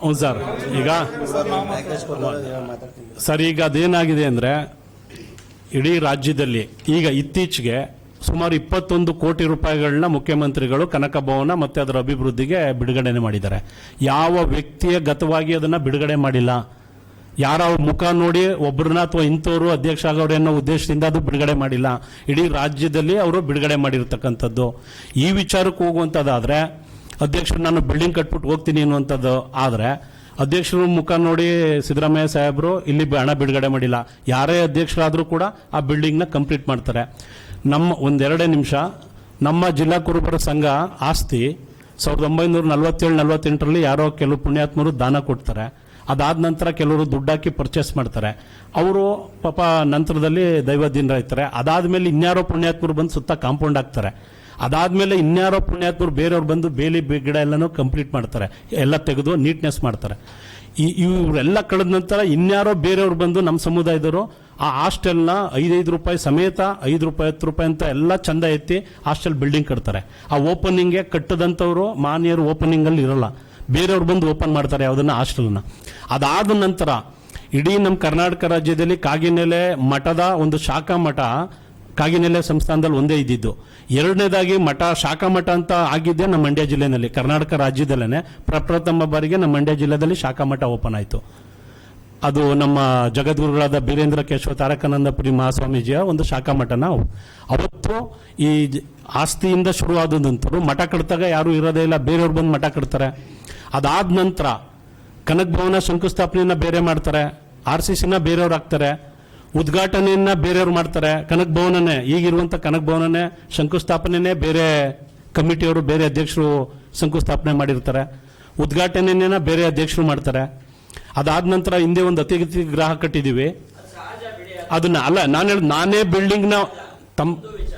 ಹೌದು ಸರ್. ಈಗ ಸರ್, ಈಗ ಅದೇನಾಗಿದೆ ಅಂದರೆ ಇಡೀ ರಾಜ್ಯದಲ್ಲಿ ಈಗ ಇತ್ತೀಚೆಗೆ ಸುಮಾರು ಇಪ್ಪತ್ತೊಂದು ಕೋಟಿ ರೂಪಾಯಿಗಳನ್ನ ಮುಖ್ಯಮಂತ್ರಿಗಳು ಕನಕ ಭವನ ಮತ್ತು ಅದರ ಅಭಿವೃದ್ಧಿಗೆ ಬಿಡುಗಡೆ ಮಾಡಿದ್ದಾರೆ. ಯಾವ ವ್ಯಕ್ತಿಯ ಗತವಾಗಿ ಅದನ್ನು ಬಿಡುಗಡೆ ಮಾಡಿಲ್ಲ? ಯಾರ ಮುಖ ನೋಡಿ ಒಬ್ಬರನ್ನ ಅಥವಾ ಇಂಥವ್ರು ಅಧ್ಯಕ್ಷ ಆಗೋರು ಅನ್ನೋ ಉದ್ದೇಶದಿಂದ ಅದು ಬಿಡುಗಡೆ ಮಾಡಿಲ್ಲ. ಇಡೀ ರಾಜ್ಯದಲ್ಲಿ ಅವರು ಬಿಡುಗಡೆ ಮಾಡಿರ್ತಕ್ಕಂಥದ್ದು. ಈ ವಿಚಾರಕ್ಕೆ ಹೋಗುವಂಥದ್ದಾದ್ರೆ ಅಧ್ಯಕ್ಷರು ನಾನು ಬಿಲ್ಡಿಂಗ್ ಕಟ್ಬಿಟ್ಟು ಹೋಗ್ತೀನಿ ಅನ್ನುವಂಥದ್ದು. ಆದರೆ ಅಧ್ಯಕ್ಷರು ಮುಖ ನೋಡಿ ಸಿದ್ದರಾಮಯ್ಯ ಸಾಹೇಬರು ಇಲ್ಲಿ ಹಣ ಬಿಡುಗಡೆ ಮಾಡಿಲ್ಲ. ಯಾರೇ ಅಧ್ಯಕ್ಷರಾದರೂ ಕೂಡ ಆ ಬಿಲ್ಡಿಂಗ್ನ ಕಂಪ್ಲೀಟ್ ಮಾಡ್ತಾರೆ. ನಮ್ಮ ಒಂದೆರಡೇ ನಿಮಿಷ, ನಮ್ಮ ಜಿಲ್ಲಾ ಕುರುಬರ ಸಂಘ ಆಸ್ತಿ ಸಾವಿರದ ಒಂಬೈನೂರ ನಲವತ್ತೇಳು, ನಲವತ್ತೆಂಟರಲ್ಲಿ ಯಾರೋ ಕೆಲವು ಪುಣ್ಯಾತ್ಮರು ದಾನ ಕೊಡ್ತಾರೆ. ಅದಾದ ನಂತರ ಕೆಲವರು ದುಡ್ಡಾಕಿ ಪರ್ಚೇಸ್ ಮಾಡ್ತಾರೆ. ಅವರು ಪಾಪ ನಂತರದಲ್ಲಿ ಅದಾದ ಮೇಲೆ ಇನ್ಯಾರೋ ಪುಣ್ಯಾತ್ಮರು ಬಂದು ಸುತ್ತ ಕಾಂಪೌಂಡ್ ಹಾಕ್ತಾರೆ. ಅದಾದ್ಮೇಲೆ ಇನ್ಯಾರೋ ಪುಣ್ಯಾತ್ಮರು ಬೇರೆಯವ್ರು ಬಂದು ಬೇಲಿ ಗಿಡ ಎಲ್ಲನೂ ಕಂಪ್ಲೀಟ್ ಮಾಡ್ತಾರೆ. ಎಲ್ಲ ತೆಗೆದು ನೀಟ್ನೆಸ್ ಮಾಡ್ತಾರೆ. ಈ ಇವರೆಲ್ಲ ಕಳೆದ ನಂತರ ಇನ್ಯಾರೋ ಬೇರೆಯವ್ರು ಬಂದು ನಮ್ಮ ಸಮುದಾಯದವರು ಆ ಹಾಸ್ಟೆಲ್ನ ಐದೈದು ರೂಪಾಯಿ ಸಮೇತ ಐದು ರೂಪಾಯಿ, ಹತ್ತು ರೂಪಾಯಿ ಅಂತ ಎಲ್ಲ ಚಂದ ಎತ್ತಿ ಹಾಸ್ಟೆಲ್ ಬಿಲ್ಡಿಂಗ್ ಕಟ್ತಾರೆ. ಆ ಓಪನಿಂಗ್ಗೆ ಕಟ್ಟದಂಥವ್ರು ಮಾನ್ಯರು ಓಪನಿಂಗ್ ಅಲ್ಲಿ ಇರಲ್ಲ. ಬೇರೆಯವ್ರು ಬಂದು ಓಪನ್ ಮಾಡ್ತಾರೆ ಯಾವುದನ್ನ ಹಾಸ್ಟೆಲ್ನ. ಅದಾದ ನಂತರ ಇಡೀ ನಮ್ಮ ಕರ್ನಾಟಕ ರಾಜ್ಯದಲ್ಲಿ ಕಾಗಿನೆಲೆ ಮಠದ ಒಂದು ಶಾಖಾ ಮಠ ಕಾಗಿನೆಲೆ ಸಂಸ್ಥಾನದಲ್ಲಿ ಒಂದೇ ಇದ್ದಿದ್ದು. ಎರಡನೇದಾಗಿ ಮಠ, ಶಾಖಾ ಮಠ ಅಂತ ಆಗಿದ್ದೆ ನಮ್ಮ ಮಂಡ್ಯ ಜಿಲ್ಲೆಯಲ್ಲಿ ಕರ್ನಾಟಕ ರಾಜ್ಯದಲ್ಲೇ ಪ್ರಪ್ರಥಮ ಬಾರಿಗೆ ನಮ್ಮ ಮಂಡ್ಯ ಜಿಲ್ಲೆಯಲ್ಲಿ ಶಾಖಾ ಮಠ ಓಪನ್ ಆಯಿತು. ಅದು ನಮ್ಮ ಜಗದ್ಗುರುಗಳಾದ ಬೀರೇಂದ್ರ ಕೇಶವ ತಾರಕಾನಂದಪುರಿ ಮಹಾಸ್ವಾಮೀಜಿಯ ಒಂದು ಶಾಖಾ ಮಠನ ಅವತ್ತು ಈ ಆಸ್ತಿಯಿಂದ ಆಸ್ತಿಯಿಂದ ಶುರುವಾದಂತರು ಮಠ ಕಟ್ತಾಗ ಯಾರೂ ಇರೋದೇ ಇಲ್ಲ, ಬೇರೆಯವ್ರು ಬಂದು ಮಠ ಕಟ್ತಾರೆ. ಅದಾದ ನಂತರ ಕನಕ ಭವನ ಶಂಕುಸ್ಥಾಪನೆಯನ್ನು ಬೇರೆ ಮಾಡ್ತಾರೆ, ಆರ್ ಸಿ ಸಿನ ಬೇರೆಯವ್ರು ಹಾಕ್ತಾರೆ. ಉದ್ಘಾಟನೆಯನ್ನ ಬೇರೆಯವ್ರು ಮಾಡ್ತಾರೆ. ಕನಕ ಭವನನೇ, ಈಗಿರುವಂತ ಕನಕ ಭವನನೇ, ಶಂಕುಸ್ಥಾಪನೆನೇ ಬೇರೆ ಕಮಿಟಿಯವರು, ಬೇರೆ ಅಧ್ಯಕ್ಷರು ಶಂಕುಸ್ಥಾಪನೆ ಮಾಡಿರ್ತಾರೆ. ಉದ್ಘಾಟನೆಯನ್ನ ಬೇರೆ ಅಧ್ಯಕ್ಷರು ಮಾಡ್ತಾರೆ. ಅದಾದ ನಂತರ ಹಿಂದೆ ಒಂದು ಅತಿಥಿ ಗ್ರಾಹ ಬಿಡಿ ಅದನ್ನ, ಅಲ್ಲ, ನಾನು ಹೇಳ ನಾನೇ ಬಿಲ್ಡಿಂಗ್ನ ತಮ್ಮ ತಮ್